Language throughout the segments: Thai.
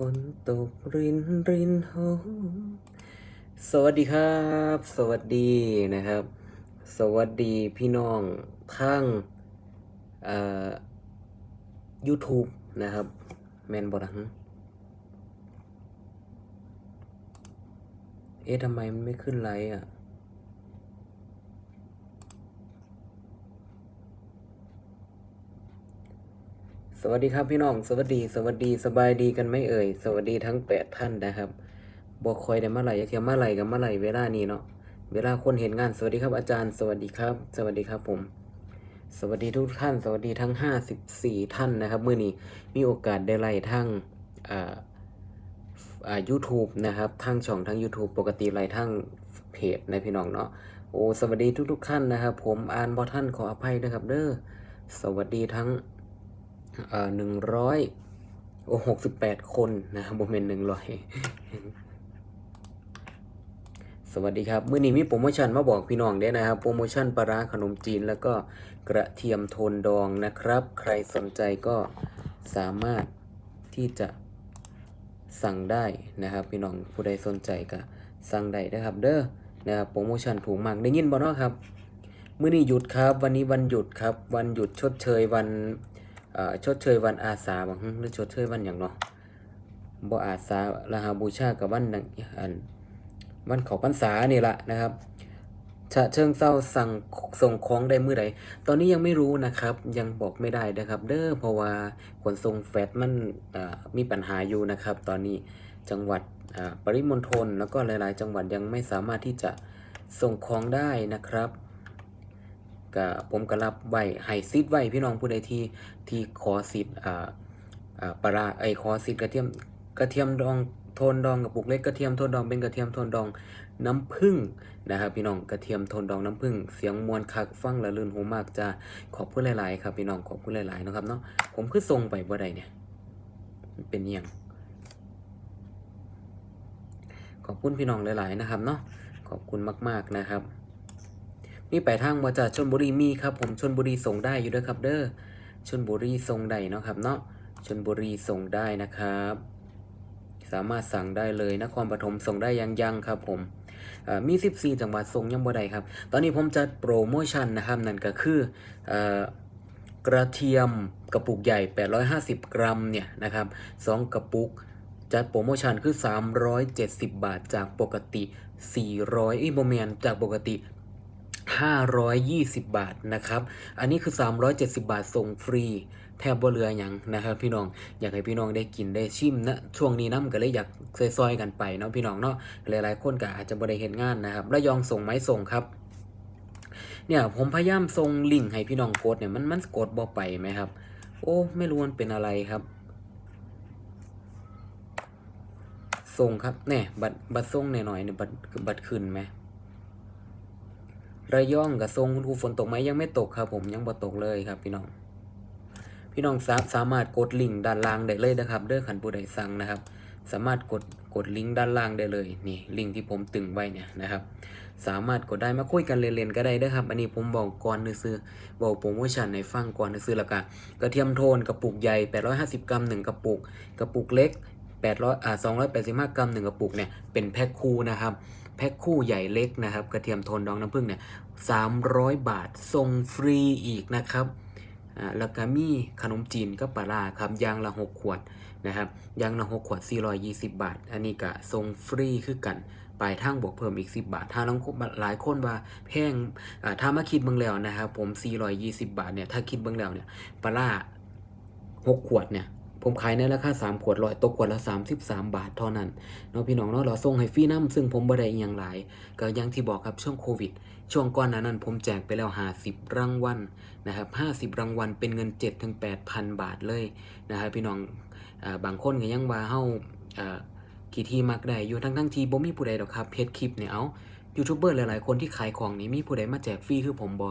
ฝนตกรินรินหอมสวัสดีครับ สวัสดีนะครับ สวัสดีพี่น้องทางเอ่อ YouTube นะครับ แมนบอดังเอ๊ะทำไมมันไม่ขึ้นไลค์อะ สวัสดีครับพี่น้องสวัสดีสวัสดีสบายดีกันไหมเอ่ย สวัสดีทั้งแปดท่านนะครับบอกคอยได้มาไหลอย่าเทียมมาไหลกับมาไหลเวลานี้เนาะเวลาคนเห็นงานสวัสดีครับอาจารย์ สวัสดีครับ สวัสดีครับผม สวัสดีทุกท่าน สวัสดีทั้ง 54 ท่านนะครับมื้อนี้มีโอกาสได้ไล่ทั้งอ่าอ่า YouTube นะครับทั้งช่องทั้ง YouTube ปกติไล่ทั้งเพจนะพี่น้องเนาะโอ้สวัสดีทุกๆท่านนะครับ ผมอ่านบอท่านขออภัยนะครับเด้อสวัสดีทั้ง หนึ่งร้อยโอ้หกสิบแปดคนนะครับโมเมนต์หนึ่งร้อยสวัสดีครับมื้อนี้มีโปรโมชั่นมาบอกพี่น้องได้นะครับ โปรโมชั่นปลาร้าขนมจีน แล้วก็กระเทียมโทนดองนะครับ ใครสนใจก็สามารถที่จะสั่งได้นะครับ พี่น้องผู้ใดสนใจก็สั่งได้นะครับ เด้อนะครับโปรโมชั่นถูกมากได้ยินบ่เนาะครับมื้อนี้หยุดครับ วันนี้วันหยุดครับ วันหยุดชดเชยวัน ชดเชยวันอาสาบางหรือชดเชยวันอย่างเนาะบ่อาสาลาหาบูชากับวันอันวันเขาพรรษานี่ละนะครับฉะเชิงเศร้าสั่งส่งของได้เมื้อใดตอนนี้ยังไม่รู้นะครับ ยังบอกไม่ได้นะครับ เด้อเพราะว่าขนส่งแฟตมันมีปัญหาอยู่นะครับ ตอนนี้จังหวัดปริมณฑลแล้วก็หลาย ๆ จังหวัดยังไม่สามารถที่จะส่งของได้นะครับ ก็ผมก็รับไว้ให้ซิดไว้พี่น้องผู้ใดที่ที่ขอสิทธิ์อ่าอ่าปลาไอยขอสิทธิ์กระเทียมกระเทียมดองโทนดองกับปุกเล็กกระเทียมโทนดองเป็นกระเทียมโทนดองน้ำผึ้งนะครับ พี่น้องกระเทียมโทนดองน้ำผึ้งเสียงมวลคักฟังละลื่นหูมากจะขอบคุณหลาย ๆ ครับ พี่น้องขอบคุณหลาย ๆ นะครับเนาะผมคือส่งไปบ่ได้เนี่ยเป็นอย่างขอบคุณพี่น้องหลาย ๆ นะครับเนาะขอบคุณมาก ๆ นะครับ นี่ไปทางมาจากชนบุรีมีครับผมชนบุรีส่งได้อยู่ด้วยครับเด้อชนบุรีส่งได้เนาะครับเนาะชนบุรีส่งได้นะครับ สามารถสั่งได้เลยนครปฐมส่งได้ยังยังครับผมมี 14 จังหวัดส่งยังบ่ได้ครับ ตอนนี้ผมจัดโปรโมชั่นนะครับนั่นก็คืออกระเทียมกระปุกใหญ่ 850 กรัมเนี่ยนะครับสองกระปุกจัดโปรโมชั่นคือ 370 บาทจากปกติ 400อีโมเมนจากปกติ 520 บาทนะครับ อันนี้คือ 370 บาทส่งฟรี แทบบ่เหลืออย่างนะครับพี่น้องอยากให้พี่น้องได้กินได้ชิมนะช่วงนี้น้ำก็เลยอยากซอยๆกันไปเนาะพี่น้องเนาะหลายๆ คนก็อาจจะบ่ได้เห็นงานนะครับระยองส่งไหมส่งครับเนี่ยผมพยายามส่งลิงก์ให้พี่น้องกดเนี่ยมันมันกดบ่ไปไหมครับ โอ้ไม่รู้มันเป็นอะไรครับส่งครับแน่บัตรบัตรส่งหน่อยๆเนี่ยบัตรบัตรขึ้นไหม ระยองกับทรงคุณครูฝนตกไหมยังไม่ตกครับ ผมยังบ่ตกเลยครับ พี่น้อง พี่น้องสาสามารถกดลิงก์ด้านล่างได้เลยนะครับ เด้อขันผู้ใดสั่งนะครับ สามารถกดกดลิงก์ด้านล่างได้เลยนี่ลิงก์ที่ผมตึงไว้เนี่ยนะครับ สามารถกดได้มาคุยกันเล่นๆก็ได้เด้อครับ อันนี้ผมบอกก่อนซื้อบอกโปรโมชั่นในฟังก่อนซื้อๆแล้วก็กระเทียมโทนกระปุกใหญ่ 850 กรัม1กระปุก กระปุกเล็ก800อ่า285 กรัม1กระปุกเนี่ยเป็นแพ็คคู่นะครับ แพ็คคู่ใหญ่เล็กนะครับ กระเทียมโทนดองน้ำผึ้งเนี่ย300บาทส่งฟรีอีกนะครับอ่าแล้วก็มีขนมจีนก็ปลาร้าครับยางละ6ขวดนะครับยางละ6ขวด 420 บาท อันนี้ก็ส่งฟรีคือกันปลายทางบวกเพิ่มอีก 10 บาท ถ้าน้องหลายคนว่าแพงถ้ามาคิดเบิ่งแล้วนะครับผม 420 บาทเนี่ยถ้าคิดเบิ่งแล้วเนี่ยปลาร้า6ขวดเนี่ย ผมขายในราคา3ขวดร้อยตกขวดละ 33 บาทเท่านั้นเนาะพี่น้องเนาะเราส่งให้ฟรีน้ำซึ่งผมบ่ได้อย่างหลาย ก็อย่างที่บอกครับช่วงโควิด ช่วงก่อนนานั้นผมแจกไปแล้ว 50 รางวัลนะครับ 50 รางวัลเป็นเงิน 7-8ถึง8,000 บาทเลยนะครับพี่น้องอ่าบางคนก็ยังว่าเฮาอ่ากี่ที่มักได้อยู่ทั้งทั้งที่บ่มีผู้ใดดอกครับเพจคลิปเนี่ยเอายูทูบเบอร์หลายๆคนที่ขายของนี่มีผู้ใดมาแจกฟรีคือผมบ่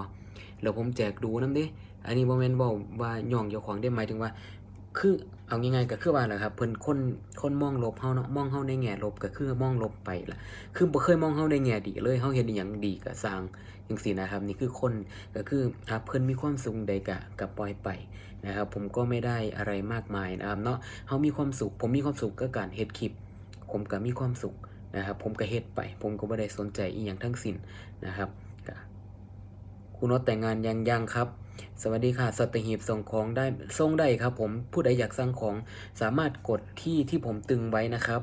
แล้วผมแจกดูนำเด้ อันนี้บ่แม่นเว้าว่าย่องเจ้าของได้หมายถึงว่า คือเอาง่ายๆก็คือว่าแหละครับเพิ่นคนคนมองลบเฮาเนาะมองเฮาในแง่ลบก็คือมองลบไปล่ะคือบ่เคยมองเฮาในแง่ดีเลยเฮาเฮ็ดอีหยังดีก็สร้างจังซี่นะครับ นี่คือคนก็คืออ่าเพิ่นมีความสุขใดก็ก็ปล่อยไปนะครับ ผมก็ไม่ได้อะไรมากมายนะครับเนาะเฮามีความสุข ผมมีความสุขกับการเฮ็ดคลิป ผมก็มีความสุขนะครับ ผมก็เฮ็ดไป ผมก็บ่ได้สนใจอีหยังทั้งสิ้นนะครับคุณโนตแต่งงานยังยังครับ สวัสดีค่ะสัตหีบส่งของได้ส่งได้ครับผมผู้ใดอยากสั่งของสามารถกดที่ที่ผมตึงไว้นะครับ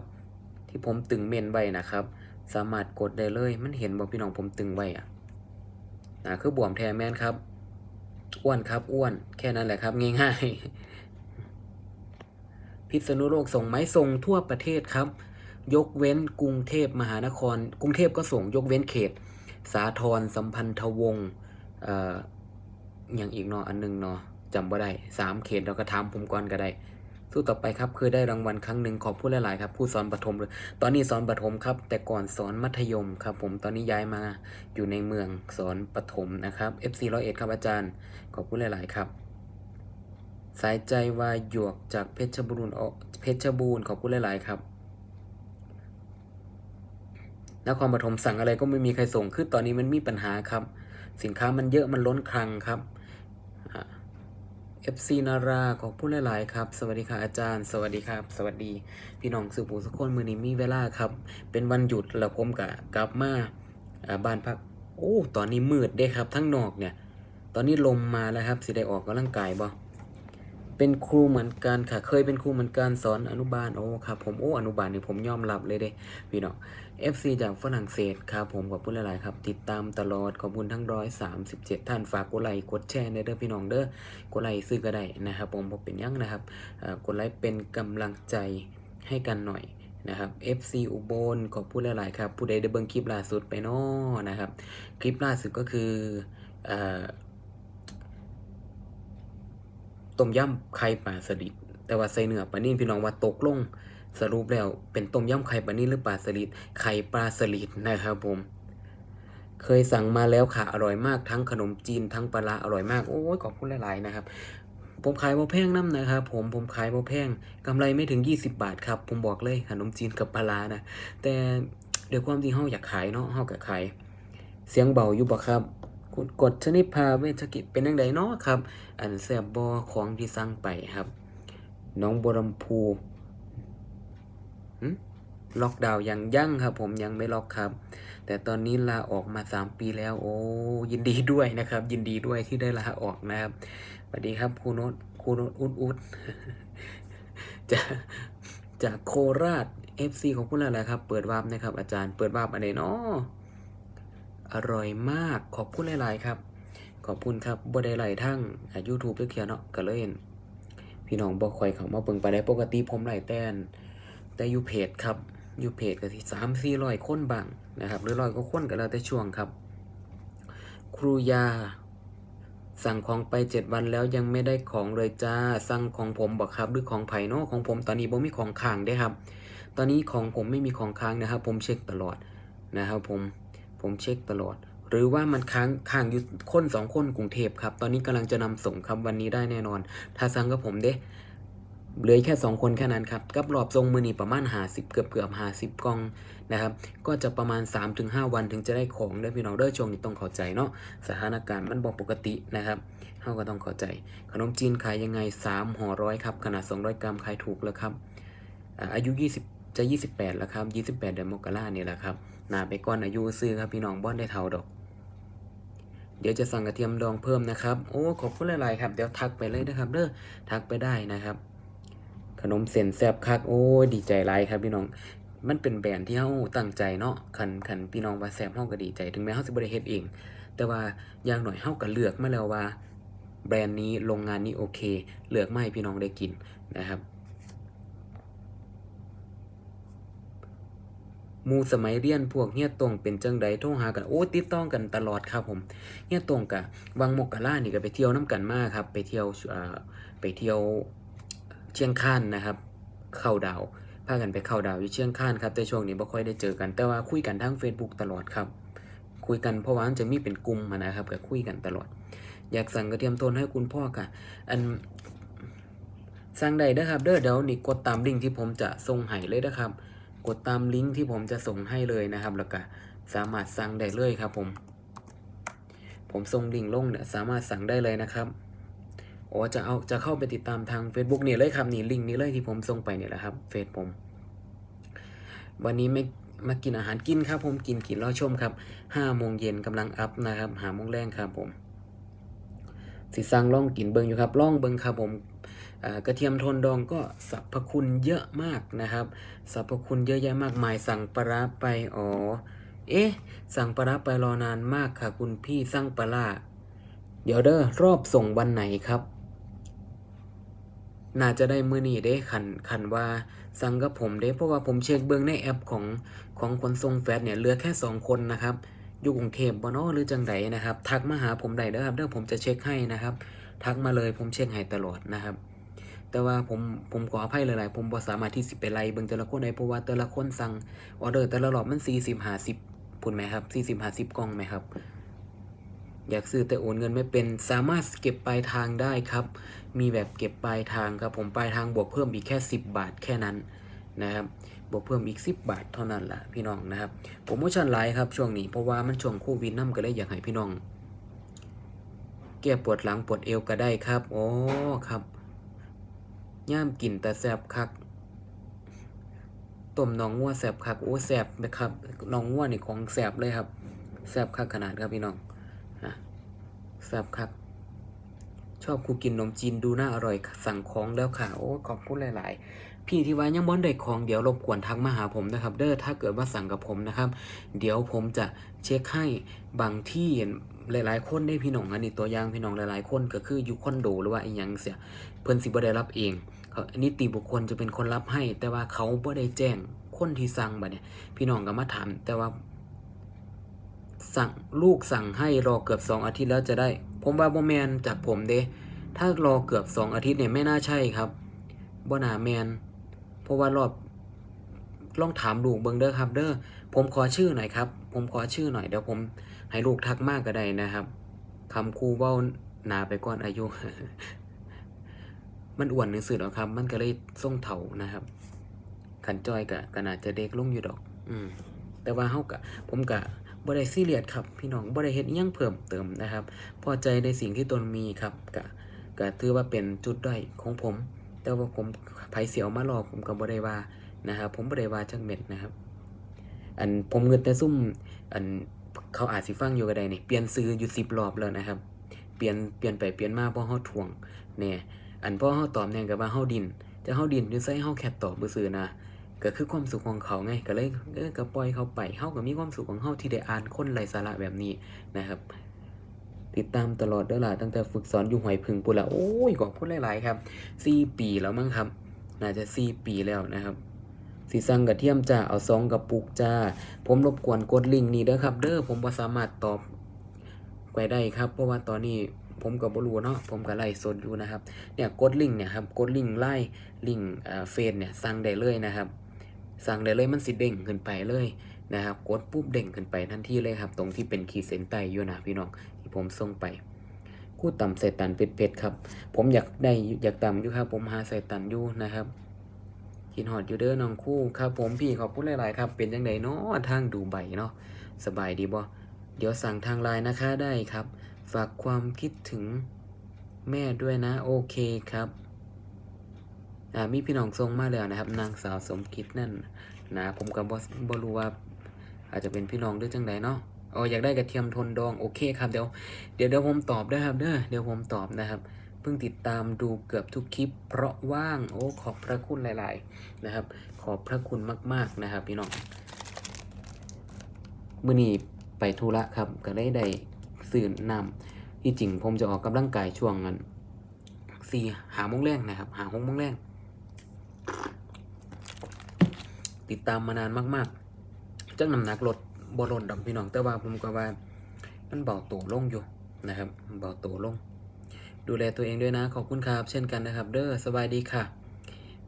ที่ผมตึงเมนไว้นะครับ สามารถกดได้เลย มันเห็นบอกพี่น้องผมตึงไว้อะนะคือบวมแทนแมนครับอ้วนครับอ้วนแค่นั้นแหละครับง่ายๆ พิษณุโลกส่งไหมส่งทั่วประเทศครับ ยกเว้นกรุงเทพมหานคร กรุงเทพก็ส่งยกเว้นเขต สาทรสัมพันธวงศ์ อย่างอีกเนาะอันหนึงเนาะจำบ่ได้สามเขตเราก็ถามผมก่อนก็ได้สู้ต่อไปครับเคยได้รางวัลครั้งหนึ่งขอบผู้หลายๆครับ ผู้สอนประถมเลยตอนนี้สอนประถมครับ แต่ก่อนสอนมัธยมครับ ผมตอนนี้ย้ายมาอยู่ในเมืองสอนประถมนะครับ FC ร้อยเอ็ดครับอาจารย์ ขอบคุณหลายๆครับ สายใจวายหยวกจากเพชรบูรณ์ออเพชรบูรณ์ขอบคุณหลายๆครับนครปฐมสั่งอะไรก็ไม่มีใครส่งคือตอนนี้มันมีปัญหาครับ สินค้ามันเยอะมันล้นคลังครับ FC นาราขอบคุณหลาย ๆ ครับ สวัสดีค่ะอาจารย์ สวัสดีครับ สวัสดี พี่น้องสุภูสุกคนมือนี้มีเวลาครับ เป็นวันหยุดแล้วผมกะกลับมาบ้านพัก โอ้ ตอนนี้มืดเด้ครับ ทั้งนอกเนี่ย ตอนนี้ลมมาแล้วครับสิได้ออกกำลังกายบ่ เป็นครูเหมือนกันค่ะ เคยเป็นครูเหมือนกันสอนอนุบาล โอ้ครับผม โอ้ อนุบาลนี่ผมยอมรับเลยเด้พี่น้อง FC จากฝรั่งเศสครับผมขอบคุณหลาย ๆ ครับ ติดตามตลอดขอบคุณทั้งร้อยสามสิบเจ็ดท่านฝากกดไลค์กดแชร์ในเด้อพี่น้องเด้อกดไลค์ซื้อก็ได้นะครับ ผมบ่เป็นยังนะครับกดไลค์เป็นกำลังใจให้กันหน่อยนะครับ FC อุบลขอบคุณหลาย ๆ ครับ ผู้ใดได้เบิ่งคลิปล่าสุดไปนาะนะครับ คลิปล่าสุดก็คืออ ต้มยำไข่ปลาสลิดแต่ว่าใส่เนื้อปลานิ่นพี่น้องว่าตกลงสรุปแล้วเป็นต้มยำไข่ปลานิ่นหรือปลาสลิดไข่ปลาสลิดนะครับผม เคยสั่งมาแล้วค่ะอร่อยมากทั้งขนมจีนทั้งปลาอร่อยมากโอ้ยขอบคุณหลายๆนะครับผมขายบ่แพงน้ำนะครับผมผมขายบ่แพงกำไรไม่ถึง 20 บาทครับ ผมบอกเลยขนมจีนกับปลานะแต่เดี๋ยวความที่เฮาอยากขายเนาะเฮาก็ขาย เสียงเบาอยู่บ่ครับ คุณกดชนิดพาเวชกิจเป็นจังไดเนาะครับ อันแซ่บบ่ของที่สั่งไปครับ น้องบัวลำพูหึล็อกดาวน์ยังยั่งครับ ผมยังไม่ล็อกครับ แต่ตอนนี้ลาออกมา 3 ปีแล้ว โอ้ยินดีด้วยนะครับ ยินดีด้วยที่ได้ลาออกนะครับสวัสดีครับครูโนตครูโนตอุดอุดจากจากโคราช FC ของพวกเราแหละครับ เปิดวาร์ปนะครับ อาจารย์เปิดวาร์ปอะไรเนาะ อร่อยมากขอบคุณหลาย ๆ ครับ ขอบคุณครับบ่ได้ไหลทั้งยูทูบเขียวเนาะก็เลยเห็นพี่น้องบ่ค่อยเข้ามาเบิ่งไปได้ปกติผมไหลแต่นแต่อยู่เพจครับอยู่เพจก็ที่สิ3 400คนบางนะครับหรือร้อยก็คนก็แล้วแต่ช่วงครับ ครูยา สั่งของไป7วันแล้วยังไม่ได้ของเลยจ้าสั่งของผมบอกครับหรือของไผ่เนาะของผมตอนนี้บ่มีของค้างเด้ครับ ตอนนี้ของผมไม่มีของค้างนะครับ ผมเช็คตลอดนะครับผม ผมเช็คตลอด หรือว่ามันค้างค้างอยู่คนสองคนกรุงเทพครับ ตอนนี้กำลังจะนำส่งครับวันนี้ได้แน่นอน ถ้าสั่งกับผมเด้เหลือแค่สองคนแค่นั้นครับ กับรอบทรงมือนี่ประมาณหาสิบเกือบเกือบหาสิบกล่องนะครับ ก็จะประมาณ 3-5 วันถึงจะได้ของได้พี่น้องเด้อช่วงนี้ต้องเข้าใจเนาะสถานการณ์มันบอกปกตินะครับเฮาก็ต้องเข้าใจ ขนมจีนขายยังไง3ห่อร้อยครับ ขนาด 200 กรัมขายถูกแล้วครับอาอายุ 20 จะ 28 แล้วครับ 28 เดือนมกราเนี่ยแหละครับ หนาไปก่อนอายุซื้อครับพี่น้องบ่อนได้เท่าดอก เดี๋ยวจะสั่งกระเทียมดองเพิ่มนะครับ โอ้ขอบคุณหลายๆครับ เดี๋ยวทักไปเลยนะครับเด้อทักไปได้นะครับ ขนมเส้นแซ่บคักโอ้ดีใจหลายครับพี่น้องมันเป็นแบรนด์ที่เฮาตั้งใจเนาะคันคันพี่น้องว่าแซ่บเฮาก็ดีใจ ถึงแม้เฮาสิบ่ได้เฮ็ดเอง แต่ว่าอย่างหน่อยเฮาก็เลือกมาแล้วว่า แบรนด์นี้โรงงานนี้โอเค เลือกมาให้พี่น้องได้กินนะครับ มูสมัยเรียนพวกเฮียตรงเป็นจังใดโทรหากันโอ้ติดต่องกันตลอดครับผมเฮียตรงกะวังมกกะล่านี่ก็ไปเที่ยวน้กันมากครับ ไปเที่ยวไปเที่ยวเชียงคานนะครับ เข้าดาวพากันไปเข้าดาวอยู่เชียงคานครับแต่ช่วงนี้บ่ค่อยได้เจอกันแต่ว่าคุยกันทาง Facebook ตลอดครับ คุยกันเพราะว่ามันจะมีเป็นกลุ่มอะนะครับก็คุยกันตลอด อยากสั่งกระเทียมโทนให้คุณพ่อค่ะ อันสั่งได้เด้อครับเด้อเดี๋ยวนี่กดตามลิงก์ที่ผมจะส่งให้เลยนะครับ กดตามลิงก์ที่ผมจะส่งให้เลยนะครับ แล้วก็สามารถสั่งได้เลยครับ ผม ผมส่งลิงก์ลงเนี่ยสามารถสั่งได้เลยนะครับโอ้จะเอาจะเข้าไปติดตามทาง Facebook นี่ยเลยครับนี่ลิงก์นี้เลยที่ผมส่งไปเนี่ยแหละครับเฟซผม วันนี้ไม่มากินอาหารกินครับ ผมกินกินรอชมครับห้าโมงเย็นกำลังอัพนะครับหาโมงแรงครับผม สิสั่งล่องกินเบิงอยู่ครับล่องเบิงครับผมกระเทียมโทนดองก็สรรพคุณเยอะมากนะครับสรรพคุณเยอะแยะมากมายสั่งปลาไปอ๋อเอ๊ะ สั่งปลาไปรอนานมากค่ะ คุณพี่สั่งปลาเดี๋ยวเด้อรอบส่งวันไหนครับ น่าจะได้มือนี้เด้ขันขันว่า สั่งกับผมเด้เพราะว่าผมเช็คเบิ้งในแอปของของขนส่งแฟดเนี่ยเหลือแค่สองคนนะครับ อยู่กรุงเทพบ่เนาะหรือจังไดนะครับ ทักมาหาผมได้เด้อครับเด้อผมจะเช็คให้นะครับ ทักมาเลยผมเช็คให้ตลอดนะครับ แต่ว่าผมผมขออภัยหลายๆผมบ่สามารถที่สิไปไล่เบิ่งแต่ละคนได้เพราะว่าแต่ละคนสั่งออเดอร์แต่ละรอบมัน40 50พุ่นไหมครับ 40 50กล่องไหมครับ อยากซื้อแต่โอนเงินไม่เป็นสามารถเก็บปลายทางได้ครับ มีแบบเก็บปลายทางครับผมปลายทางบวกเพิ่มอีกแค่ 10 บาทแค่นั้น นะครับบวกเพิ่มอีก 10 บาทเท่านั้นล่ะพี่น้องนะครับโปรโมชั่นไลฟ์ครับช่วงนี้เพราะว่ามันช่วงโควิดนํก็เลยอยากให้พี่น้องแก้ปวดหลังปวดเอวก็ได้ครับโอ้ครับย่ามกินแต่แสบคักต้มน้องงัวแสบคักโอ้แสบนะครับน้องงัวนี่ของแสบเลยครับแสบคักขนาดครับพี่น้องนะแสบคักชอบคูกินนมจีนดูน่าอร่อยสั่งของแล้วค่ะโอ้ขอบคุณหลาย ๆ พี่ที่ว่ายังบ่ได้ของเดี๋ยวรบกวนทักมาหาผมนะครับ เด้อถ้าเกิดว่าสั่งกับผมนะครับ เดี๋ยวผมจะเช็คให้บางที่หลายๆ คนได้พี่น้องอันนี้ตัวอย่างพี่น้องหลายๆ คนก็คืออยู่คอนโดหรือว่าอีหยังเสียเพิ่นสิบ่ได้รับเองเขานิติบุคคลจะเป็นคนรับให้ แต่ว่าเขาบ่ได้แจ้งคนที่สั่งบัดเนี่ยพี่น้องก็มาถามแต่ว่าสั่งลูกสั่งให้รอเกือบสองอาทิตย์แล้วจะได้ ผมว่าบ่แมนจากผมเด้ถ้ารอเกือบสองอาทิตย์เนี่ยไม่น่าใช่ครับบ่นาแมน ราะว่ารอบลองถามลูกเบิ่งเด้อครับเด้อผมขอชื่อหน่อยครับ ผมขอชื่อหน่อยเดี๋ยวผมให้ลูกทักมากก็ได้นะครับคำครูเว้าหนาไปก่อนอายุ มันอ้วนหนังสือหรอครับ มันก็เลยส่งเถานะครับขันจอยกะก็น่าจะเด็กลงอยู่ดอก อืม แต่ว่าเฮากะผมกะบ่ได้ซีเรียสครับ พี่น้องบ่ได้เฮ็ดยังเพิ่มเติมนะครับ พอใจในสิ่งที่ตนมีครับกะกะถือว่าเป็นจุดด้อยของผม แต่ว่าผม ไผเสียวมาหลอกผมก็บ่ได้ว่านะครับผมบ่ได้ว่าจักเม็ดนะครับ อันผมเงินแต่ซุ่มอันเขาอาจสิฟังอยู่ก็ได้นี่เปลี่ยนซื้ออยู่10รอบแล้วนะครับ เปลี่ยนเปลี่ยนไปเปลี่ยนมาเพราะเฮาทวงแน่อันเพราะเฮาตอบแน่ก็ว่าเฮาดินจะเฮาดินอยู่ใส่เฮาแค่ตอบบ่ซื่อนะก็คือความสุขของเขาไงก็เลยเออก็ปล่อยเขาไปเฮาก็มีความสุขของเฮาที่ได้อ่านคนไร้สาระแบบนี้นะครับ ติดตามตลอดเด้อล่ะตั้งแต่ฝึกสอนอยู่หอยพึงปุนละโอ้ยขอบคุณหลาย ๆ ครับ4ปีแล้วมั้งครับ น่าจะ4ปีแล้วนะครับสีสั่งกระเทียมจ้าเอาซองกระปุกจ้า ผมรบกวนกดลิงก์นี้เด้อครับ เด้อผมบ่สามารถตอบไปได้ครับ เพราะว่าตอนนี้ผมก็บ่รู้เนาะผมก็ไล่สดอยู่นะครับเนี่ยกดลิงก์เนี่ยครับกดลิงก์ไล่ลิงก์เอ่อเฟซเนี่ยสั่งได้เลยนะครับ สั่งได้เลยมันสิเด้งขึ้นไปเลยนะครับ กดปุ๊บเด้งขึ้นไปทันทีเลยครับ ตรงที่เป็นขีดเส้นใต้อยู่นะพี่น้องที่ผมส่งไป กู้ต่ำใส่ตันเป็ดๆครับ ผมอยากได้อยากต่ำอยู่ครับ ผมหาใส่ตันอยู่นะครับกินหอดอยู่เด้อน้องคู่ครับผมพี่ขอบคุณหลายๆครับ เป็นยังไงเนาะทางดูใบเนาะสบายดีบ่เดี๋ยวสั่งทางไลน์นะคะได้ครับ ฝากความคิดถึงแม่ด้วยนะ โอเคครับอ่ามีพี่น้องส่งมาแล้วนะครับ นางสาวสมคิดนั่นนะผมกับบอบรู้ว่าอาจจะเป็นพี่น้องด้วยจังใดเนาะ อ๋ออยากได้กระเทียมทนดองโอเคครับเดี๋ยวเดี๋ยวเดี๋ยวผมตอบได้ครับเด้อเดี๋ยวผมตอบนะครับเพิ่งติดตามดูเกือบทุกคลิป เพราะว่างโอ้ขอบพระคุณหลาย ๆ นะครับ ขอบพระคุณมาก ๆ นะครับ พี่น้องมื้อนี้ไปธุระครับ ก็ได้ได้สื่อนำที่จริงผมจะออกกำลังกายช่วงนั้นสี่หาโมงแรงนะครับ หาหกโมงแรงติดตามมานานมาก ๆ จังน้ำหนักลด บลดดอกพี่น้องแต่ว่าผมก็ว่า มันเบาตัวลงอยู่นะครับเบาตัวลง ดูแลตัวเองด้วยนะ ขอบคุณครับเช่นกันนะครับ เด้อสบายดีค่ะ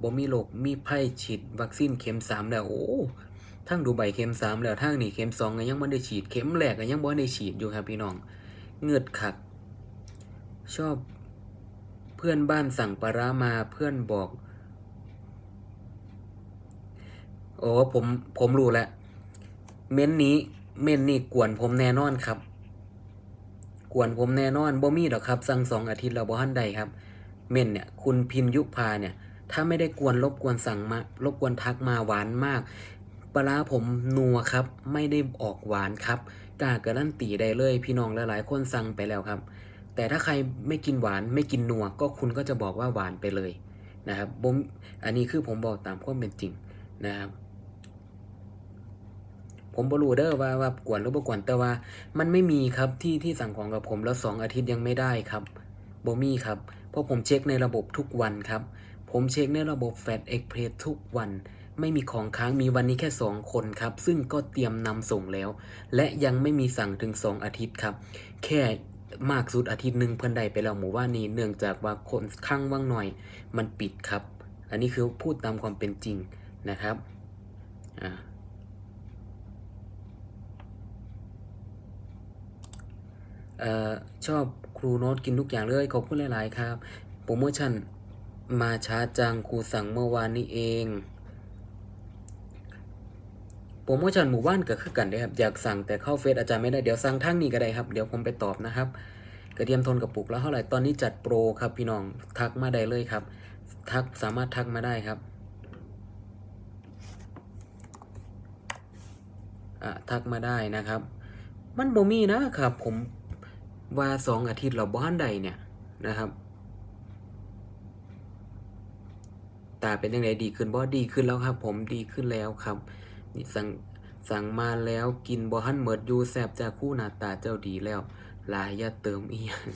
บ่มีโรคมีไพ่ฉีดวัคซีนเข็มสามแล้วโอ้ทั้งดูใบเข็มสามแล้วทั้งนี่เข็มสองก็ยังไม่ได้ฉีดเข็มแรกก็ยังบ่ได้ฉีดอยู่ครับพี่น้องเงือดขัดชอบเพื่อนบ้านสั่งปลาร้ามาเพื่อนบอก โอ้ผมผมรู้แล้ว เม้นนี้เม้นนี่กวนผมแน่นอนครับ กวนผมแน่นอนบ่มีดอกครับ สั่งสองอาทิตย์แล้วบ่ทันใดครับ เม่นเนี่ย คุณพินยุพาเนี่ย ถ้าไม่ได้กวนรบกวนสั่งมารบกวนทักมาหวานมากปลาร้าผมนัวครับ ไม่ได้ออกหวานครับกล้าการันตีได้เลยพี่น้องหลายๆคนสั่งไปแล้วครับ แต่ถ้าใครไม่กินหวานไม่กินนัวก็คุณก็จะบอกว่าหวานไปเลยนะครับผมอันนี้คือผมบอกตามความเป็นจริงนะครับ ผมบรู้เด้อว่าว่ากวนหรือบ่กวนแต่ว่า มันไม่มีครับที่ที่สั่งของกับผมแล้วสองอาทิตย์ยังไม่ได้ครับบ่มีครับเพราะผมเช็คในระบบทุกวันครับ ผมเช็คในระบบแฟดเอ็กเพรสทุกวัน ไม่มีของค้างมีวันนี้แค่ 2 คนครับ ซึ่งก็เตรียมนำส่งแล้ว และยังไม่มีสั่งถึง 2 อาทิตย์ครับ แค่มากสุดอาทิตย์หนึ่งเพิ่อนได้ไปแล้วหมู่ว่านี้เนื่องจากว่าคนข้างว่างหน่อย มันปิดครับ อันนี้คือพูดตามความเป็นจริงนะครับอ่า ออชอบครูโน้ตกินทุกอย่างเลยขอบคุณหลาย ๆ ครับ โปรโมชั่นมาช้าจังครูสั่งเมื่อวานนี้เอง โปรโมชั่นหมู่บ้านก็คือกันเด้ครับอยากสั่งแต่เข้าเฟซอาจารย์ไม่ได้เดี๋ยวสั่งทางนี้ก็ได้ครับ เดี๋ยวผมไปตอบนะครับกระเทียมทนกระปุกแล้วเท่าไหร่ตอนนี้จัดโปรครับพี่น้องทักมาได้เลยครับ ทักสามารถทักมาได้ครับอะทักมาได้นะครับ มันบ่มีนะครับผม ว่าสองอาทิตย์เราบ้านใดเนี่ยนะครับตาเป็นยังไงดีขึ้นบ่ดีขึ้นแล้วครับ ผมดีขึ้นแล้วครับนี่สั่งสั่งมาแล้วกินบ่หันเหมิดอยู่แสบจากคู่หน้าตาเจ้าดีแล้วลายยาเติมอีหยัง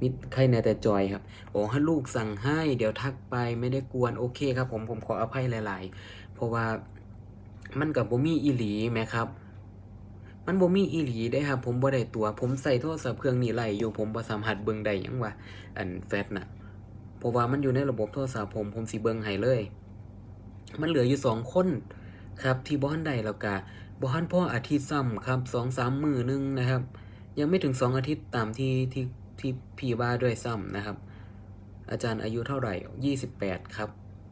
มิดใครแน่แต่จอยครับโอ้ให้ลูกสั่งให้ เดี๋ยวทักไปไม่ได้กวนโอเคครับ ผมผมขออภัยหลาย ๆ เพราะว่ามันกับบ่มีอีหลีแหมครับ มันบ่มีอีหลีได้ครับผมบ่ได้ตัว ผมใส่โทรศัพท์เครื่องนี้ไหลอยู่ผมบ่สามารถเบิ่งได้หยังว่าอันแฟตน่ะเพราะว่ามันอยู่ในระบบโทรศัพท์ผมผมสิเบิ่งให้เลย มันเหลืออยู่สองคนครับ ที่บ่ทันได้แล้วก็บ่ทันพ่ออาทิตย์ซ้ำครับสองสามมือหนึงนะครับ ยังไม่ถึงสองอาทิตย์ตามที่ที่ที่พี่ว่าด้วยซ้ำนะครับ อาจารย์อายุเท่าไหร่ยี่สิบแปดครับ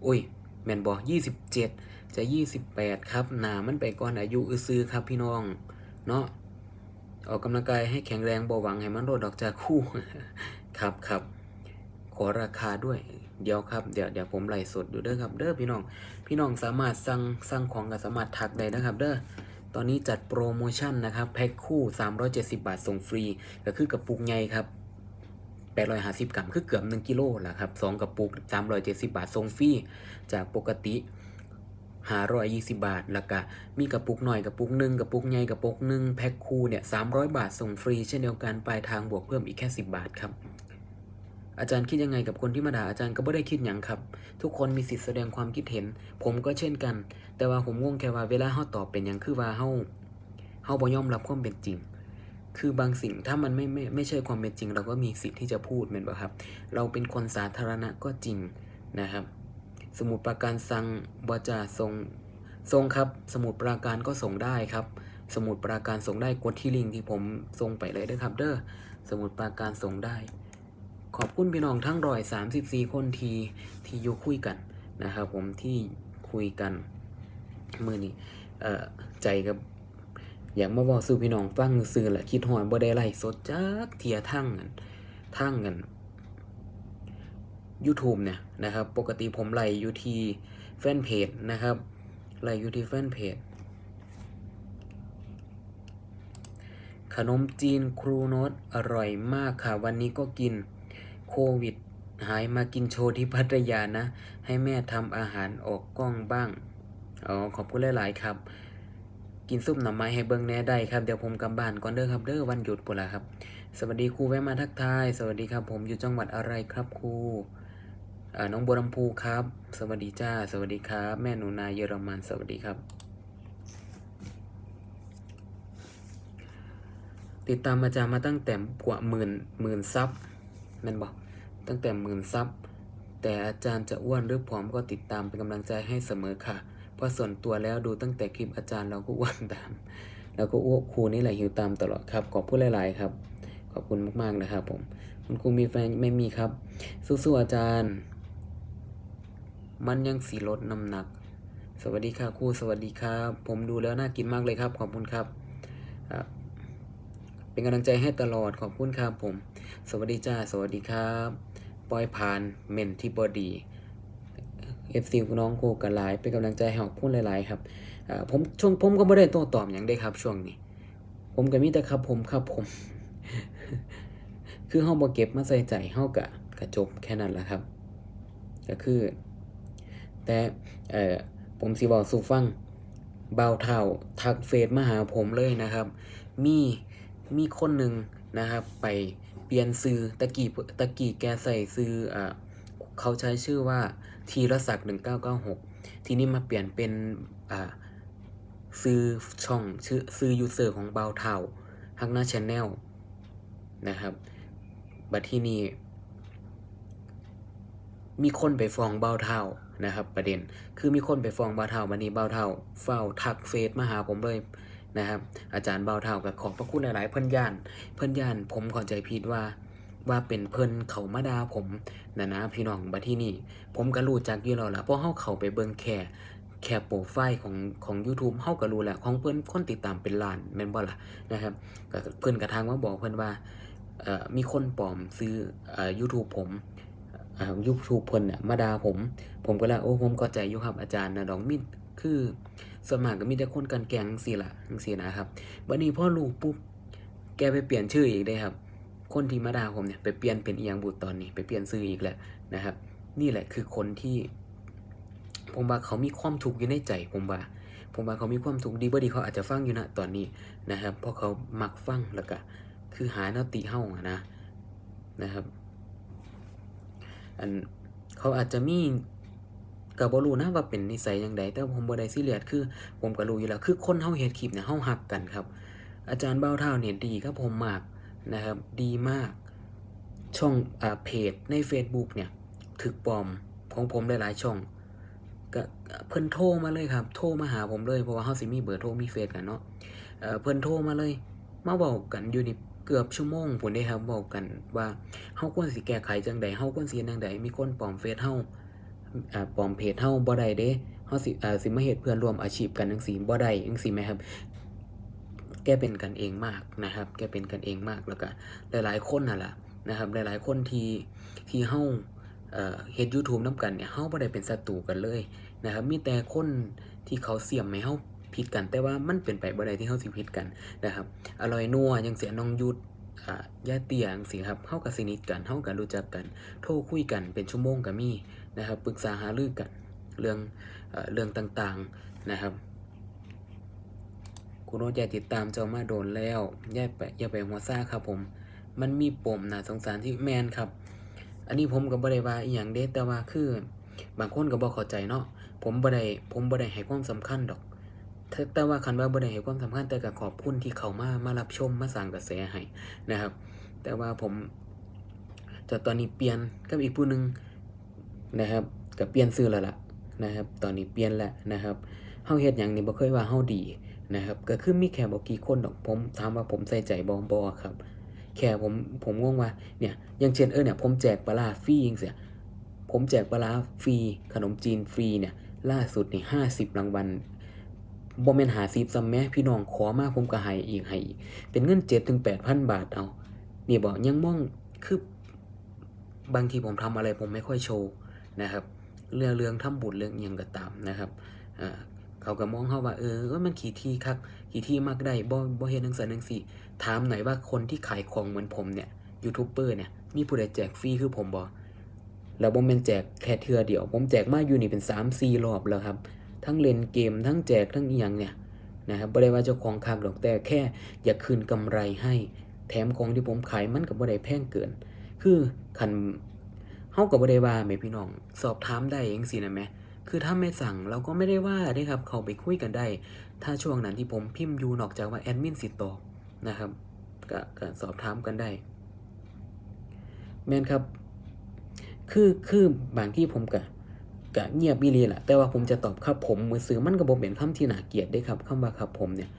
อุ้ยแมนบอกยี่สิบเจ็ดจะยี่สิบแปดครับหนามันไปก่อนอายุอือซื้อครับพี่น้อง เนาะออกกำลังกายให้แข็งแรงบ่หวังให้มันโดดออกจากคู่ครับครับขอราคาด้วยเดี๋ยวครับเดี๋ยวเดี๋ยวผมไล่สดอยู่เด้อครับเด้อพี่น้อง พี่น้องสามารถสั่งสั่งของกับสามารถทักได้นะครับ เด้อตอนนี้จัดโปรโมชั่นนะครับแพ็คคู่ 370 บาทส่งฟรี ก็คือกระปุกใหญ่ครับ850 กรัมคือเกือบ 1 กิโลแหละครับ2กระปุก 370 บาทส่งฟรีจากปกติ 520บาท แล้วก็มีกระปุกหน่อยกระปุกหนึ่งกระปุกใหญ่กระปุกหนึ่งแพ็คคู่เนี่ย300บาทส่งฟรีเช่นเดียวกันปลายทางบวกเพิ่มอีกแค่10บาทครับอาจารย์คิดยังไงกับคนที่มาด่าอาจารย์ก็ไม่ได้คิดอย่างครับ ทุกคนมีสิทธิ์แสดงความคิดเห็น ผมก็เช่นกัน แต่ว่าผมงงแค่ว่าเวลาเฮาตอบเป็นอย่างคือว่าเฮาเฮาบ่ยอมรับความเป็นจริง คือบางสิ่งถ้ามันไม่ไม่ไม่ใช่ความเป็นจริง เราก็มีสิทธิ์ที่จะพูดเหมือนบ่ครับ เราเป็นคนสาธารณะก็จริงนะครับ สมุดปราการสั่งบจะส่งส่งครับ สมุดปราการก็ส่งได้ครับ สมุดปราการส่งได้กดที่ลิงก์ที่ผมส่งไปเลยนะครับ เด้อสมุดปราการส่งได้ ขอบคุณพี่น้องทั้งร้อยสามสิบสี่คนทีที่อยู่คุยกันนะครับผมที่คุยกันมือนี้เอ่อใจกับอยากมาบอกสู่พี่น้องฟังซื่อแหละคิดหอยบ่ได้ไล่สดจักเทียทั้งกันทั้งกัน YouTube เนี่ยนะครับ ปกติผมไล่อยู่ที่แฟนเพจนะครับไล่อยู่ที่แฟนเพจขนมจีนครูโนตอร่อยมากค่ะ วันนี้ก็กินโควิด หายมากินโชว์ที่พัทยานะ ให้แม่ทำอาหารออกกล้องบ้างอ๋อขอบคุณหลาย ๆ ครับ กินซุปหน่อไม้ให้เบิ่งแน่ได้ครับ เดี๋ยวผมกลับบ้านก่อนเด้อครับเด้อวันหยุดปุ่นละครับ สวัสดีครูแวะมาทักทาย สวัสดีครับ ผมอยู่จังหวัดอะไรครับครู น้องบัวลำพูครับ สวัสดีจ้า สวัสดีครับ แม่หนูนาเยอรมัน สวัสดีครับ ติดตามอาจารย์มาตั้งแต่กว่าหมื่นหมื่นซับแม่นบอกตั้งแต่หมื่นซับแต่อาจารย์จะอ้วนหรือผอมก็ติดตามเป็นกำลังใจให้เสมอค่ะ เพราะส่วนตัวแล้วดูตั้งแต่คลิปอาจารย์เราก็อ้วนตาม แล้วก็อ้วกครูนี่แหละหิวตามตลอดครับ ขอบคุณหลาย ๆ ครับ ขอบคุณมาก ๆ นะครับผม คุณครูมีแฟนไม่มีครับ สู้ ๆ อาจารย์ มันยังสีลดน้ำหนัก สวัสดีค่ะครูสวัสดีครับ ผมดูแล้วน่ากินมากเลยครับ ขอบคุณครับ เป็นกำลังใจให้ตลอดขอบคุณครับผม สวัสดีจ้าสวัสดีครับปอยพานเมนที่บอดีเอฟซีน้องครูกันหลายเป็นกำลังใจให้ขอบคุณหลาย ๆ ครับผมช่วงผมก็ไม่ได้โต้ตอบอย่างได้ครับ ช่วงนี้ ผมก็มีแต่ครับผมครับผม คือเฮาบ่เก็บมาใส่ใจเฮากะกระจบแค่นั้นแหละครับ ก็คือ แต่เออผมสิบอกสู่ฟังเบาเท่าทักเฟซมาหาผมเลยนะครับ มีมีคนหนึ่งนะครับ ไปเปลี่ยนซื้อตะกี้ตะกี้แกใส่ซื้ออ่าเขาใช้ชื่อว่าธีรศักดิ์1996ทีนี้มาเปลี่ยนเป็นอ่าซื้อช่องชื่อซื้อยูเซอร์ของเบาวเท่าฮักหน้าชแนลนะครับ บัดที่นี้มีคนไปฟ้องเบาเท่า นะครับประเด็นคือมีคนไปฟ้องเบาเท่าบัดนี้เบาเท่าเฝ้าทักเฟซมาหาผมเลยนะครับ อาจารย์เบาเท่ากับขอบพระคุณหลายๆ เพื่อนย่าน เพื่อนย่านผมข้าใจผิดว่าว่าเป็นเพิ่นเขามาดาผมนะนะพี่น้องบัดที่นี่ ผมก็รู้จักอยู่แล้วล่ะเพราะเฮาเข้าไปเบิ่งแค่แค่โปรไฟล์ของของ YouTube เฮาก็รู้แหละของเพิ่นคนติดตามเป็นล้านแม่นบ่ล่ะนะครับก็เพิ่นกระทางมาบอกเพิ่นว่ามีคนปลอมซื้อเอ่อ YouTube ผม อ่า YouTube เพิ่นน่ะมาด่าผม ผมก็เลยโอ้ผมเข้าใจอยู่ครับอาจารย์นะดอกมินคือส่วนมากก็มีแต่คนกันแกงจังซี่ละจังซี่นะครับบัดนี้พ่อรู้ปุ๊บแกไปเปลี่ยนชื่ออีกเด้ครับ คนที่มาด่าผมเนี่ยไปเปลี่ยนเป็นเอียงบุตรตอนนี้ ไปเปลี่ยนชื่ออีกแล้วนะครับ นี่แหละคือคนที่ ผมว่าเขามีความทุกข์อยู่ในใจ ผมว่า ผมว่าเขามีความทุกข์ดีบ่ดีเขาอาจจะฟังอยู่นะตอนนี้นะครับเพราะเขามักฟังแล้วก็คือหาแนวติเฮานะนะครับ อันเขาอาจจะมีก็บ่รู้นะว่าเป็นนิสัยจังไดแต่ผมบ่ได้ซีเรียสคือ ผมก็รู้อยู่แล้วคือคนเฮาเฮ็ดคลิปเนี่ยเฮาฮักกันครับ อาจารย์เบ้าเท่าเนี่ยดีกับผมมากนะครับดีมาก ช่องอ่าเพจใน Facebook เนี่ยถึกปลอมของผมหลายๆช่องก็เพิ่นโทรมาเลยครับ โทรมาหาผมเลยเพราะว่าเฮาสิมีเบอร์โทรมีเฟซกันเนาะเอ่อเพิ่นโทรมาเลย มาเว้ากันอยู่นี่ เกือบชั่วโมงพุ่นเด้ครับเว้ากันว่าเฮาควรสิแก้ไขจังใดเฮาควรสิเฮ็ดจังใดมีคนปลอมเฟซเฮาอ่าปลอมเพจเฮาบ่ได้เด้เฮาสิอ่าสิมาเฮ็ดเพื่อนร่วมอาชีพกันจังซี่บ่ได้จังซี่แหมครับ แกเป็นกันเองมากนะครับ แกเป็นกันเองมากแล้วก็หลายๆคนนั่นล่ะนะครับ หลายๆคนที่ที่เฮาเอ่อเฮ็ด YouTube นํกันเนี่ยเฮาบ่ได้เป็นศัตรูกันเลยนะครับ มีแต่คนที่เขาเสียมให้เฮา ผิดกัน แต่ว่ามันเป็นไปบ่ได้ที่เฮาสิผิดกันนะครับอร่อยนัวจังซี่น้องยุทธอ่าย่าเตียงซี่ครับเฮาก็สนิทกันเฮาก็รู้จักกัน โทรคุยกันเป็นชั่วโมงก็มีนะครับปรึกษาหารือกันเรื่องเอ่อเรื่องต่างๆนะครับคุณโน้ตอย่าติดตามเจ้ามาโดนแล้วอย่าไปอย่าไปหัวซ่าครับผม มันมีปมนะสงสารที่แมนครับ อันนี้ผมก็บ่ได้ว่าอีหยังเด้แต่ว่าคือ บางคนก็บ่เข้าใจเนาะผมบ่ได้ผมบ่ได้ให้ความสำคัญดอก แต่ว่าคันว่าบ่ได้ให้ความสำคัญแต่ก็ขอบคุณที่เขามามารับชมมาสร้างกระแสให้นะครับ แต่ว่าผมจะตอนนี้เปลี่ยนกับอีกผู้หนึ่งนะครับก็เปลี่ยนชื่อแล้วล่ะนะครับ ตอนนี้เปลี่ยนแล้วนะครับเฮาเฮ็ดหยังนี่บ่เคยว่าเฮาดีนะครับก็คือมีแค่บอกกี่คนดอกผมถามว่าผมใส่ใจบองบอครับ แค่ผมผมงงว่าเนี่ยอย่างเช่นเออเนี่ยผมแจกปลาฟรียังเสียผมแจกปลาร้าฟรีขนมจีนฟรีเนี่ยล่าสุดนี่ห้าสิบรางวัล บ่แม่นหาซิบซัมแม่พี่น้องขอมาผมก็ให้อีกให้อีกเป็นเงินเจ็ดถึงแปดพันบาทเอา นี่บอกยังมองคือบางทีผมทำอะไรผมไม่ค่อยโชว์นะครับ เรื่องเรื่องทำบุญเรื่องยังก็ตามนะครับเขาก็มองเขาว่าเออว่ามันขี่ที่คักขี่ที่มากได้บ่บ่เฮ็ดจังซั่นจังซี่ถามหน่อยว่าคนที่ขายของเหมือนผมเนี่ยยูทูบเบอร์เนี่ยมีผู้ใดแจกฟรีคือผมบ่แล้วบ่แม่นแจกแค่เทือเดียว ผมแจกมาอยู่นี่เป็น3-4รอบแล้วครับ ทั้งเล่นเกม ทั้งแจกทั้งอีหยังเนี่ยนะครับบ่ได้ว่าเจ้าของคักดอกแต่แค่อยากคืนกำไรให้ แถมของที่ผมขายมันก็บ่ได้แพงเกิน คือคันเฮาก็บ่ได้ว่าแหม่พี่น้องสอบถามได้จังซี่นะแหมคือถ้าไม่สั่งเราก็ไม่ได้ว่าได้ครับ เขาไปคุยกันได้ ถ้าช่วงนั้นที่ผมพิมพ์อยู่นอกจากว่าแอดมินสิตอบนะครับก็ก็สอบถามกันได้ แม่นครับ คือคือบางที่ผมกะ กะเงียบอีหลีแหละแต่ว่าผมจะตอบครับผมมือซื้อมันก็บ่เป็นคำที่น่าเกียดได้ครับคำว่าครับผมเนี่ย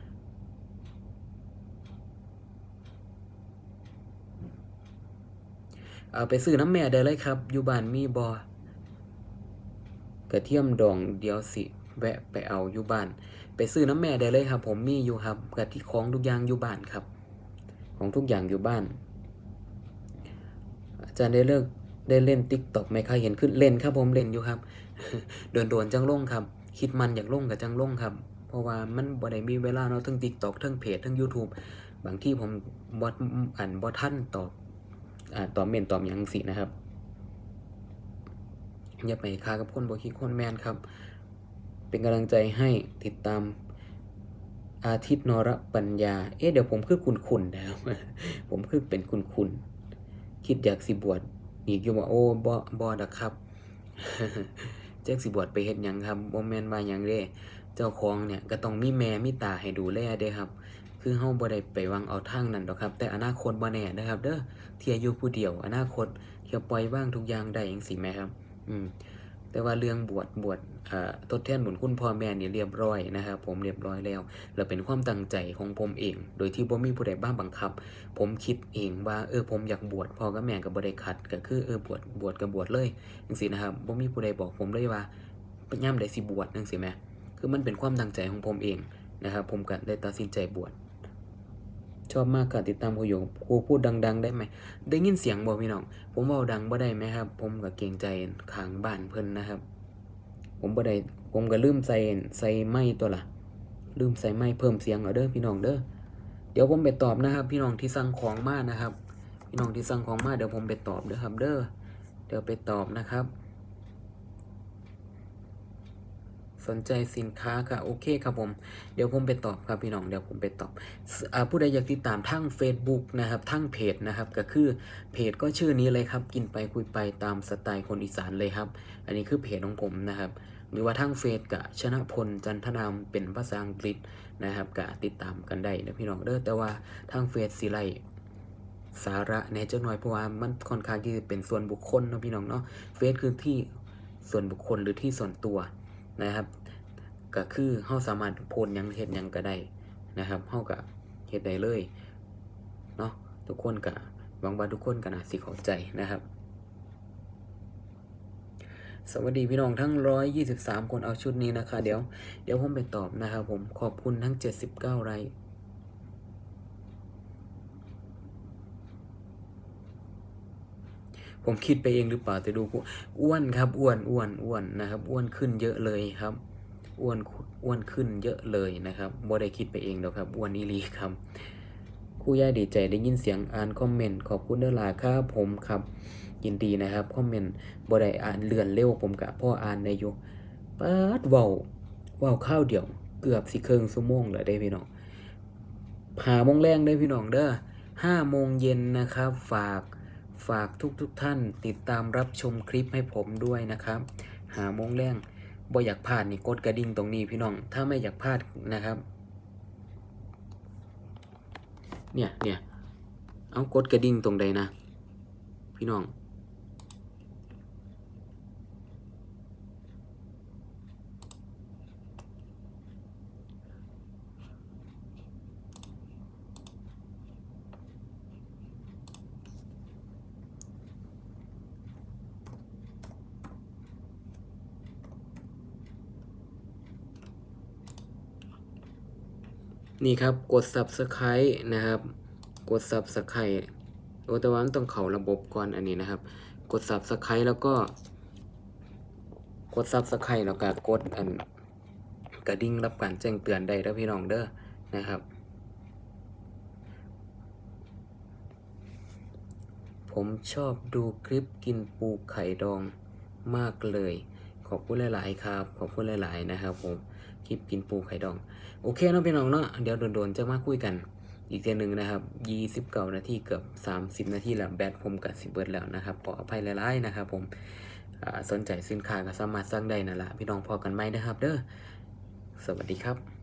เอาไปซื้อน้ำแม่ได้เลยครับ อยู่บ้านมีบอกระเทียมดองเดียวสิแวะไปเอาอยู่บ้าน ไปซื้อน้ำแม่ได้เลยครับ ผมมีอยู่ครับกระที่ของทุกอย่างอยู่บ้านครับ ของทุกอย่างอยู่บ้านอาจารย์ได้เลิก ได้เล่นติ๊กต็อกไหมคะเห็นขึ้นเล่นครับผมเล่นอยู่ครับ โดนโดนๆจังลงครับ คิดมันอยากลงกับจังลงครับ เพราะว่ามันบ่ได้มีเวลาเนาะทั้ง TikTok ทั้งเพจทั้ง YouTube บางที่ผมบอ่อ่านบ่ทันตอบอ่าตอบเมนตอบยังสินะครับอย่าไปคากับคนบ่คิดคนแมนครับ เป็นกำลังใจให้ติดตามอาทิตย์นรปัญญา เอ๊ะเดี๋ยวผมคือคุณคุณนะครับผมคือเป็นคุณคุณ คิดอยากสิบวช อีกอยู่ว่าโอ้บ่บ่ดอกครับแจ็คสิบวชไปเฮ็ดหยังครับบ่แม่นว่าหยังเด้เจ้าของเนี่ยก็ต้องมีแม่มีตาให้ดูแลเด้ครับ คือเฮาบ่ได้ไปวางเอาทางนั้นดอกครับ แต่อนาคตบ่แน่นะครับ เด้อเที่ยอยู่ผู้เดียว อนาคตเที่ยปล่อยว่างทุกอย่างได้จังซี่แม่ครับ อืมแต่ว่าเรื่องบวชบวช ทดแทนบุญคุณพ่อแม่นี่เรียบร้อยนะครับผมเรียบร้อยแล้ว และเป็นความตั้งใจของผมเอง โดยที่บ่มีผู้ใดบ้าบังคับ ผมคิดเองว่าเออผมอยากบวชพ่อกับแม่ก็บ่ได้ขัดก็คือเออบวชบวชก็บบวชเลยจังซี่นะครับบ่มีผู้ใดบอกผมเลยว่าย่ํใดสิบวชจังซี่แหมคือมันเป็นความตั้งใจของผมเองนะครับผมก็ได้ตัดสินใจบวชชอบมากการติดตามครูอยู่ครูพูดดัง ๆ ได้ไหม ได้ยินเสียงบ่พี่น้อง ผมเว้าดังบ่ได้ไหมครับ ผมก็เกรงใจขางบ้านเพิ่นนะครับ ผมบ่ได้ผมก็ลืมใส่ใส่ไม้ตัวละลืมใส่ไม้เพิ่มเสียงเอาเด้อพี่น้องเด้อเดี๋ยวผมไปตอบนะครับ พี่น้องที่สั่งของมานะครับ พี่น้องที่สั่งของมาเดี๋ยวผมไปตอบเด้อครับ เด้อเดี๋ยวไปตอบนะครับ สนใจสินค้าค่ะโอเคครับผม เดี๋ยวผมไปตอบครับพี่น้องเดี๋ยวผมไปตอบอผู้ใดอยากติดตามทั้ง Facebook นะครับทั้งเพจนะครับก็คือเพจก็ชื่อนี้เลยครับ กินไปคุยไปตามสไตล์คนอีสานเลยครับ อันนี้คือเพจของผมนะครับ หรือว่าทั้งเฟซกับชนะพลจันทนามเป็นภาษาอังกฤษนะครับก็ติดตามกันได้นะพี่น้องเด้อแต่ว่าทางเฟซสิไลสาระแน่จักหน่อยเพราะว่ามันค่อนข้างที่จะเป็นส่วนบุคคลนะพี่น้องเนาะเฟซคือที่ส่วนบุคคลหรือที่ส่วนตัวนะครับ ก็คือเฮาสามารถโพสยังเฮ็ดยังก็ได้นะครับเฮาก็เฮ็ดได้เลยเนาะทุกคนก็หวังว่าทุกคนก็น่าสิเข้าใจนะครับ สวัสดีพี่น้องทั้ง 123 คนเอาชุดนี้นะคะ เดี๋ยวเดี๋ยวผมไปตอบนะครับผมขอบคุณทั้ง 79 ไลค์ผมคิดไปเองหรือเปล่าแต่ดูอ้วนครับอ้วนอ้วนอ้วนนะครับ อ้วนขึ้นเยอะเลยครับ อ้วนอ้วนขึ้นเยอะเลยนะครับบ่ได้คิดไปเองดอกครับอ้วนอีลีครับครู่ย่าดีใจได้ยินเสียงอ่านคอมเมนต์ขอบคุณเด้อลาครับผมครับ ยินดีนะครับคอมเมนต์บ่ได้อ่านเลื่อนเร็วผมกะพ่ออ่านในอยู่ปัดเว้าเว้าข้าวเดียว เกือบสิเครึ่งชั่วโมงแล้วได้พี่น้องหาโมงแรงได้พี่น้องเด้อห้าโมงเย็นนะครับ ฝากฝากทุกทุกท่านติดตามรับชมคลิปให้ผมด้วยนะครับ หาโมงแรง บ่อยากพลาดนี่กดกระดิ่งตรงนี้พี่น้อง ถ้าไม่อยากพลาดนะครับ เนี่ยเนี่ยเอากดกระดิ่งตรงใดนะ พี่น้อง นี่ครับกด subscribe นะครับ กด subscribe โอแต่ว่ามันต้องเข้าระบบก่อนอันนี้นะครับ กด subscribe แล้วก็ กด subscribe แล้วก็กดอันกระดิ่งรับการแจ้งเตือนได้แล้วพี่น้องเด้อนะครับ ผมชอบดูคลิปกินปูไข่ดองมากเลย ขอบคุณหลาย ๆ ครับ ขอบคุณหลาย ๆ นะครับผม คลิปกินปูไข่ดอง โอเคเนาะพี่น้องเนาะเดี๋ยวโดนๆจะมาคุยกันอีกเทีหนึ่งนะครับยี่สิบเก้านาทีเกือบสามสิบนาทีแล้วแบตผมกับสิบเบิร์ดแล้วนะครับขออภัยหลายๆนะครับ ผมสนใจสินค้าก็สามารถสั่งได้นั่นแหละพี่น้องพอกันไหมนะครับ เด้อสวัสดีครับ